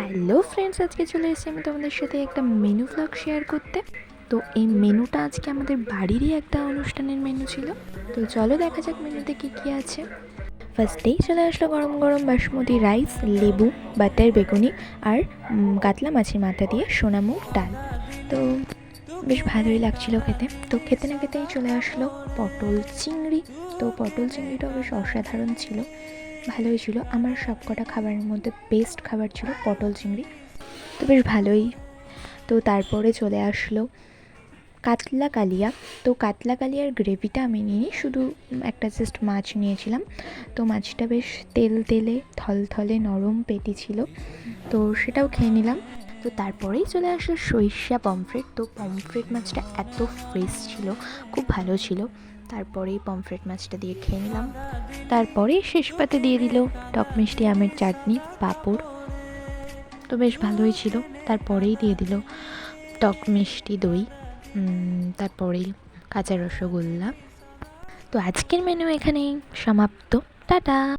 Hello friends আজকে চলে এসেছি আমি তোমাদের সাথে একটা মেনু ভ্লগ শেয়ার করতে। তো এই মেনুটা আজকে আমাদের বাড়িরই একটা অনুষ্ঠানের মেনু ছিল। তো চলো দেখা যাক মেনুতে কী কী আছে। ফার্স্টেই চলে আসলো গরম গরম বাসমতি রাইস লেবু বাটার বেগুনি আর কাতলা মাছের মাথা দিয়ে সোনামুখ ডাল। তো বেশ ভালোই লাগছিল খেতে। তো খেতে না খেতেই চলে আসলো পটল চিংড়ি। তো পটল চিংড়িটাও বেশ অসাধারণ ছিল। ভালোই ছিল আমার সব কটা খাবারের মধ্যে বেস্ট খাবার ছিল পটল চিংড়ি। তো বেশ ভালোই। তো তারপরে চলে আসলো কাতলা কালিয়া। তো কাতলা কালিয়ার গ্রেভিটা আমি নিই শুধু একটা জাস্ট মাছ নিয়েছিলাম। তো মাছটা বেশ তেল তেলে, থলথলে, নরম পেটি ছিল। তো সেটাও খেয়ে নিলাম। তো তারপরেই চলে আসলো সরিষা পমফ্রেট। তো পমফ্রেট মাছটা এত ফ্রেশ ছিল, খুব ভালো ছিল। তারপরেই পমফ্রেট মাছটা দিয়ে খেয়ে নিলাম। তারপরে শেষ পাতে দিয়ে দিল টক মিষ্টি আমের চাটনি, পাঁপড়। তো বেশ ভালোই ছিল। তারপরেই দিয়ে দিল টক মিষ্টি দই তারপরেই কাঁচা রসগোল্লা। তো আজকের মেনু এখানেই সমাপ্ত। টাটা!